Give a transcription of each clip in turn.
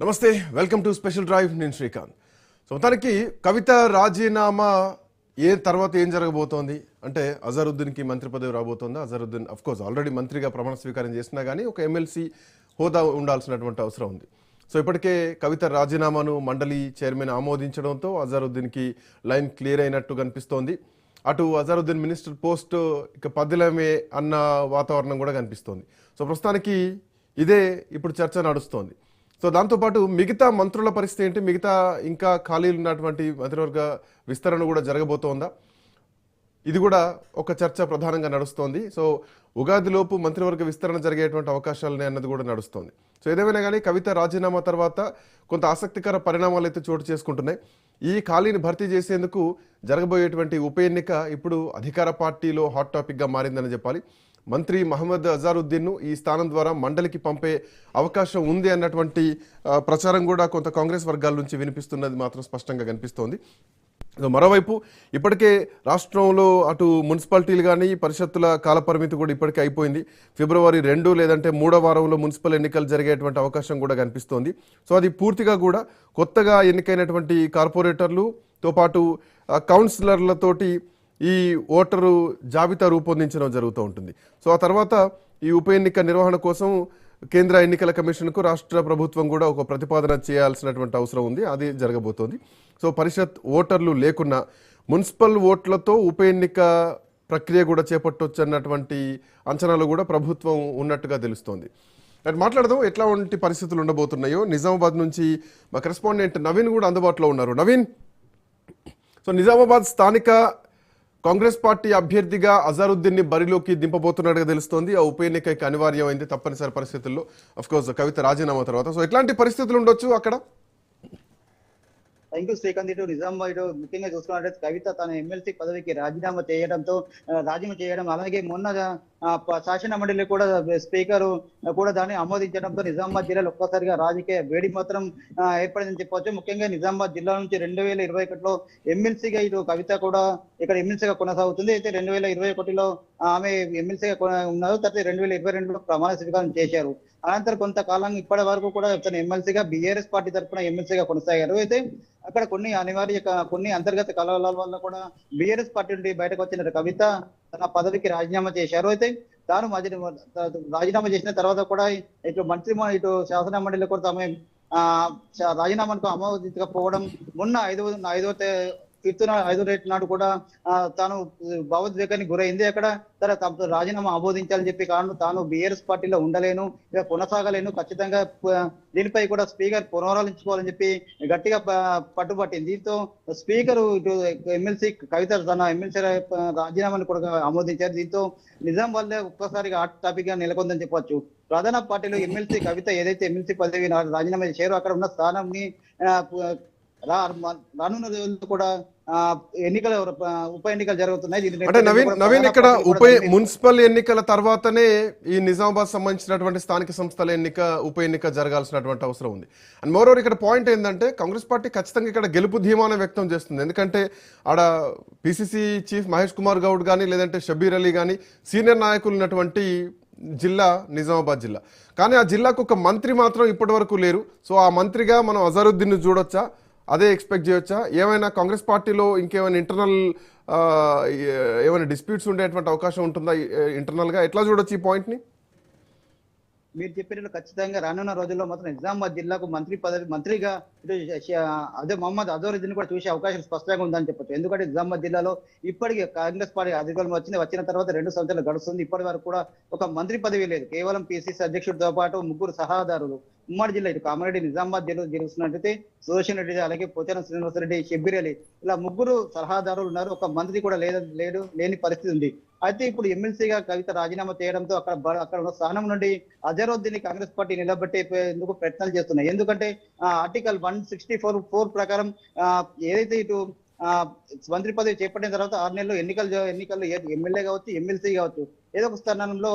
నమస్తే welcome to special drive. నేను Srikanth. So మొత్తానికి కవిత రాజీనామా ఏ తర్వాత ఏం జరగబోతోంది? అంటే అజరుద్దీన్కి మంత్రి పదవి రాబోతోందా? అజరుద్దీన్ కోర్స్ ఆల్రెడీ మంత్రిగా ప్రమాణ స్వీకారం చేసినా కానీ ఒక ఎమ్మెల్సీ హోదా ఉండాల్సినటువంటి అవసరం ఉంది. సో ఇప్పటికే కవిత రాజీనామాను మండలి చైర్మన్ ఆమోదించడంతో అజరుద్దీన్కి లైన్ క్లియర్ అయినట్టు కనిపిస్తోంది. అటు అజరుద్దీన్ మినిస్టర్ పోస్ట్ ఇక పదిలమే అన్న వాతావరణం కూడా కనిపిస్తోంది. సో ప్రస్తుతానికి ఇదే ఇప్పుడు చర్చ నడుస్తోంది. సో దాంతోపాటు మిగతా మంత్రుల పరిస్థితి ఏంటి? మిగతా ఇంకా ఖాళీలు ఉన్నటువంటి మంత్రివర్గ విస్తరణ కూడా జరగబోతోందా? ఇది కూడా ఒక చర్చ ప్రధానంగా నడుస్తోంది. సో ఉగాదిలోపు మంత్రివర్గ విస్తరణ జరిగేటువంటి అవకాశాలు అన్నది కూడా నడుస్తోంది. సో ఏదేమైనా కానీ కవిత రాజీనామా తర్వాత కొంత ఆసక్తికర పరిణామాలు అయితే చోటు చేసుకుంటున్నాయి. ఈ ఖాళీని భర్తీ చేసేందుకు జరగబోయేటువంటి ఉప ఎన్నిక ఇప్పుడు అధికార పార్టీలో హాట్ టాపిక్గా మారిందని చెప్పాలి. మంత్రి మహమ్మద్ అజారుద్దీన్ను ఈ స్థానం ద్వారా మండలికి పంపే అవకాశం ఉంది అన్నటువంటి ప్రచారం కూడా కొంత కాంగ్రెస్ వర్గాల నుంచి వినిపిస్తున్నది మాత్రం స్పష్టంగా కనిపిస్తోంది. సో మరోవైపు ఇప్పటికే రాష్ట్రంలో అటు మున్సిపాలిటీలు కానీ పరిషత్తుల కాలపరిమితి కూడా ఇప్పటికే అయిపోయింది. ఫిబ్రవరి రెండు లేదంటే మూడో వారంలో మున్సిపల్ ఎన్నికలు జరిగేటువంటి అవకాశం కూడా కనిపిస్తోంది. సో అది పూర్తిగా కూడా కొత్తగా ఎన్నికైనటువంటి కార్పొరేటర్లుతో పాటు కౌన్సిలర్లతోటి ఈ ఓటరు జాబితా రూపొందించడం జరుగుతూ ఉంటుంది. సో ఆ తర్వాత ఈ ఉప ఎన్నిక నిర్వహణ కోసం కేంద్ర ఎన్నికల కమిషన్కు రాష్ట్ర ప్రభుత్వం కూడా ఒక ప్రతిపాదన చేయాల్సినటువంటి అవసరం ఉంది. అది జరగబోతోంది. సో పరిషత్ ఓటర్లు లేకున్నా మున్సిపల్ ఓట్లతో ఉప ఎన్నిక ప్రక్రియ కూడా చేపట్టొచ్చు అన్నటువంటి అంచనాలు కూడా ప్రభుత్వం ఉన్నట్టుగా తెలుస్తోంది. అండ్ మాట్లాడదాం ఎట్లాంటి పరిస్థితులు ఉండబోతున్నాయో. నిజామాబాద్ నుంచి మా కరెస్పాండెంట్ నవీన్ కూడా అందుబాటులో ఉన్నారు. నవీన్? సో నిజామాబాద్ స్థానిక కాంగ్రెస్ పార్టీ అభ్యర్థిగా అజారుద్దీన్ని బరిలోకి దింపబోతున్నట్టుగా తెలుస్తోంది. ఆ ఉప ఎన్నిక అనివార్యమైంది తప్పనిసరి పరిస్థితుల్లో. అఫ్ కోర్స్ కవిత రాజీనామా తర్వాత. సో ఎట్లాంటి పరిస్థితులు ఉండొచ్చు అక్కడ? థ్యాంక్ యూ శ్రీకాంత్ ఇటు నిజామాబాద్ ఇటు ముఖ్యంగా చూసుకున్నట్లయితే కవిత తన ఎమ్మెల్సీ పదవికి రాజీనామా చేయడంతో రాజీనామా చేయడం అలాగే మొన్న శాసన మండలి కూడా స్పీకర్ కూడా దాన్ని ఆమోదించడంతో నిజామాబాద్ జిల్లాలో ఒక్కసారిగా రాజకీయ వేడి మాత్రం ఏర్పడిందని చెప్పవచ్చు ముఖ్యంగా నిజామాబాద్ జిల్లా నుంచి రెండు వేల ఇరవై ఒకటిలో ఎమ్మెల్సీగా ఇటు కవిత కూడా ఇక్కడ ఎమ్మెల్సీగా కొనసాగుతుంది. అయితే రెండు వేల ఇరవై ఒకటిలో ఆమె ఎమ్మెల్సీగా ఉన్నారు. తర్వాత రెండు వేల ఇరవై రెండులో ప్రమాణ స్వీకారం చేశారు. అనంతరం కొంతకాలం ఇప్పటి వరకు కూడా తన ఎమ్మెల్సీగా బీఆర్ఎస్ పార్టీ తరఫున ఎమ్మెల్సీగా కొనసాగారు. అయితే అక్కడ కొన్ని అనివార్య కొన్ని అంతర్గత కలవలాల వల్ల కూడా బీఆర్ఎస్ పార్టీ నుండి బయటకు వచ్చిన కవిత తన పదవికి రాజీనామా చేశారు. అయితే తాను మధ్య రాజీనామా చేసిన తర్వాత కూడా ఇటు మంత్రి ఇటు శాసన మండలి కూడా తమ ఆ రాజీనామాకు ఆమోదించకపోవడం మొన్న ఐదో ఐదో తే- ఫిఫ్త్ నా- ఐదో రేట్ నాడు కూడా తాను భావోద్వేగానికి గురైంది అక్కడ. తన రాజీనామా ఆమోదించాలని చెప్పి కాను తాను బీఆర్ఎస్ పార్టీలో ఉండలేను ఇక కొనసాగలేను. ఖచ్చితంగా దీనిపై కూడా స్పీకర్ పునరాలించుకోవాలని చెప్పి గట్టిగా పట్టుబట్టింది. దీంతో స్పీకర్ ఇటు ఎమ్మెల్సీ కవిత తన ఎమ్మెల్సీ రాజీనామాను కూడా ఆమోదించారు. దీంతో నిజాం వల్లే ఒక్కసారిగా హాట్ టాపిక్గా నెలకొందని చెప్పొచ్చు. ప్రధాన పార్టీలో ఎమ్మెల్సీ కవిత ఏదైతే ఎమ్మెల్సీ పదవి రాజీనామా చేశారో అక్కడ ఉన్న స్థానాన్ని రానున్న రోజుల్లో కూడా ఎన్నికలు ఉప ఎన్నికలు జరుగుతున్నాయి. అంటే నవీన్ నవీన్ ఇక్కడ ఉప మున్సిపల్ ఎన్నికల తర్వాతనే ఈ నిజామాబాద్ సంబంధించినటువంటి స్థానిక సంస్థల ఎన్నిక ఉప ఎన్నిక జరగాల్సినటువంటి అవసరం ఉంది. అండ్ మోరోవర్ ఇక్కడ పాయింట్ ఏంటంటే కాంగ్రెస్ పార్టీ ఖచ్చితంగా ఇక్కడ గెలుపు ధీమానం వ్యక్తం చేస్తుంది. ఎందుకంటే ఆడ పిసిసి చీఫ్ మహేష్ కుమార్ గౌడ్ కానీ లేదంటే షబీర్ అలీ కానీ సీనియర్ నాయకులు ఉన్నటువంటి జిల్లా నిజామాబాద్ జిల్లా. కానీ ఆ జిల్లాకు ఒక మంత్రి మాత్రం ఇప్పటి వరకు లేరు. సో ఆ మంత్రిగా మనం అజరుద్దీన్ చూడొచ్చా? అదే ఎక్స్పెక్ట్ చేయొచ్చా? ఏమైనా కాంగ్రెస్ పార్టీలో ఇంకేమైనా ఇంటర్నల్ ఏమైనా డిస్ప్యూట్స్ ఉండేటువంటి అవకాశం ఉంటుందా ఇంటర్నల్గా ఎట్లా చూడొచ్చు ఈ పాయింట్ని మీరు చెప్పినట్లు ఖచ్చితంగా రానున్న రోజుల్లో మాత్రం నిజామాబాద్ జిల్లాకు మంత్రి పదవి మంత్రిగా అదే మహమ్మద్ అజోరుద్దీన్ కూడా చూసే అవకాశం స్పష్టంగా ఉందని చెప్పొచ్చు. ఎందుకంటే నిజామాబాద్ జిల్లాలో ఇప్పటికీ కాంగ్రెస్ పార్టీ అధికారం వచ్చింది. వచ్చిన తర్వాత రెండు సంవత్సరాలు గడుస్తుంది. ఇప్పటి వరకు కూడా ఒక మంత్రి పదవి లేదు. కేవలం పిసిసి అధ్యక్షుడితో పాటు ముగ్గురు సహాదారులు ఉమ్మడి జిల్లా ఇటు కామారెడ్డి నిజామాబాద్ జిల్లా జరుగుతున్నట్టయితే సుదర్శన్ రెడ్డి అలాగే పోచారం శ్రీనివాసరెడ్డి షబ్బీర్ అలీ ఇలా ముగ్గురు సలహాదారులు ఉన్నారు. ఒక మంత్రి కూడా లేదు లేడు లేని పరిస్థితి ఉంది. అయితే ఇప్పుడు ఎమ్మెల్సీగా కవిత రాజీనామా చేయడంతో అక్కడ అక్కడ ఉన్న స్థానం నుండి అజరుద్దీన్ కాంగ్రెస్ పార్టీ నిలబెట్టేందుకు ప్రయత్నాలు చేస్తున్నాయి. ఎందుకంటే ఆ, article one sixty four four ప్రకారం ఏదైతే ఇటు మంత్రి పదవి చేపట్టిన తర్వాత ఆరు నెలలు ఎన్నికలు ఎన్నికల్లో ఎమ్మెల్యే కావచ్చు ఎమ్మెల్సీ కావచ్చు ఏదో ఒక స్థానంలో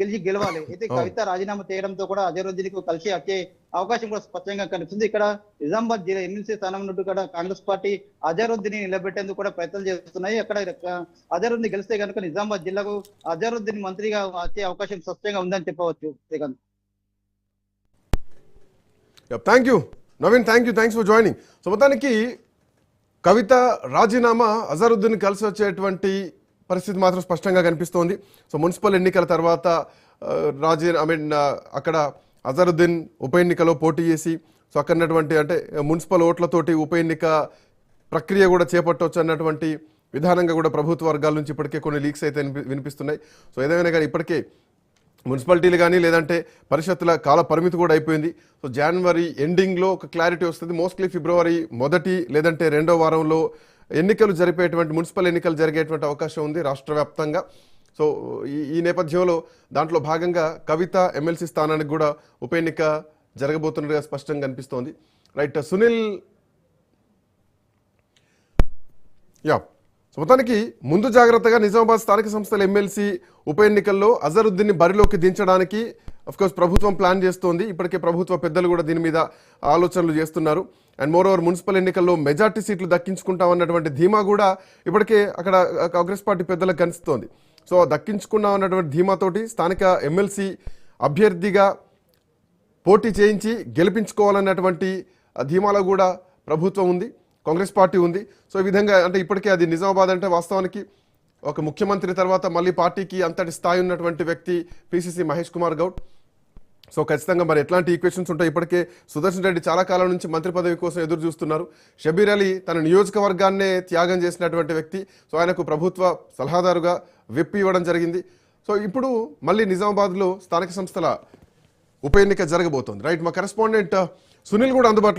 గెలిచి గెలవాలి. అయితే. కవిత రాజీనామా చేయడంతో కూడా అజరుద్దీన్కు కలిసి వచ్చే అవకాశం కూడా స్పష్టంగా కనిపిస్తుంది. ఇక్కడ నిజామాబాద్ జిల్లా ఎమ్మెల్సీ స్థానం నుండి కూడా కాంగ్రెస్ పార్టీ అజరుద్దీన్ నిలబెట్టేందుకు కూడా ప్రయత్నాలు చేస్తున్నాయి. అక్కడ అజరుద్దీన్ గెలిస్తే కనుక నిజామాబాద్ జిల్లాకు అజరుద్దీన్ మంత్రిగా వచ్చే అవకాశం స్పష్టంగా ఉందని చెప్పవచ్చు Srikanth. Thank you Naveen thank you thanks for joining so మొత్తానికి కవిత రాజీనామా అజరుద్దీన్ కలిసి వచ్చేటువంటి పరిస్థితి మాత్రం స్పష్టంగా కనిపిస్తోంది. సో మున్సిపల్ ఎన్నికల తర్వాత రాజీ ఐ మీన్ అక్కడ అజరుద్దీన్ ఉప ఎన్నికలో పోటీ చేసి సో అక్కడటువంటి అంటే మున్సిపల్ ఓట్లతోటి ఉప ఎన్నిక ప్రక్రియ కూడా చేపట్టవచ్చు అన్నటువంటి విధానంగా కూడా ప్రభుత్వ వర్గాల నుంచి ఇప్పటికే కొన్ని లీక్స్ అయితే వినిపి- వినిపిస్తున్నాయి. సో ఏదైనా కానీ ఇప్పటికే మున్సిపాలిటీలు కానీ లేదంటే పరిషత్తుల కాల పరిమితి కూడా అయిపోయింది. సో జనవరి ఎండింగ్లో ఒక క్లారిటీ వస్తుంది. మోస్ట్లీ ఫిబ్రవరి మొదటి లేదంటే రెండో వారంలో ఎన్నికలు జరిపేటువంటి మున్సిపల్ ఎన్నికలు జరిగేటువంటి అవకాశం ఉంది రాష్ట్ర వ్యాప్తంగా. సో ఈ ఈ నేపథ్యంలో దాంట్లో భాగంగా కవిత ఎమ్మెల్సీ స్థానానికి కూడా ఉప ఎన్నిక జరగబోతున్నట్టుగా స్పష్టంగా కనిపిస్తోంది రైట్ సునీల్. యా. మొత్తానికి ముందు జాగ్రత్తగా నిజామాబాద్ స్థానిక సంస్థల ఎమ్మెల్సీ ఉప ఎన్నికల్లో అజరుద్దీన్ని బరిలోకి దించడానికి అఫ్కోర్స్ ప్రభుత్వం ప్లాన్ చేస్తోంది. ఇప్పటికే ప్రభుత్వ పెద్దలు కూడా దీని మీద ఆలోచనలు చేస్తున్నారు. అండ్ మోర్ ఓవర్ మున్సిపల్ ఎన్నికల్లో మెజార్టీ సీట్లు దక్కించుకుంటామన్నటువంటి ధీమా కూడా ఇప్పటికే అక్కడ కాంగ్రెస్ పార్టీ పెద్దలకు కనిపిస్తోంది. సో దక్కించుకున్నాం అన్నటువంటి ధీమాతోటి స్థానిక ఎమ్మెల్సీ అభ్యర్థిగా పోటీ చేయించి గెలిపించుకోవాలన్నటువంటి ధీమాలో కూడా ప్రభుత్వం ఉంది. కాంగ్రెస్ పార్టీ ఉంది. సో ఈ విధంగా అంటే ఇప్పటికే అది నిజామాబాద్ అంటే వాస్తవానికి ఒక ముఖ్యమంత్రి తర్వాత మళ్ళీ పార్టీకి అంతటి స్థాయి ఉన్నటువంటి వ్యక్తి పిసిసి మహేష్ కుమార్ గౌడ్. సో ఖచ్చితంగా మరి ఎట్లాంటి ఈక్వేషన్స్ ఉంటాయి ఇప్పటికే సుదర్శన్ రెడ్డి చాలా కాలం నుంచి మంత్రి పదవి కోసం ఎదురు చూస్తున్నారు. షబీర్ అలీ తన నియోజకవర్గాన్నే త్యాగం చేసినటువంటి వ్యక్తి. సో ఆయనకు ప్రభుత్వ సలహాదారుగా విప్ ఇవ్వడం జరిగింది. సో ఇప్పుడు మళ్ళీ నిజామాబాద్లో స్థానిక సంస్థల ఉప ఎన్నిక జరగబోతోంది. రైట్ మా కరెస్పాండెంట్ సునీల్ కూడా అందుబాటులో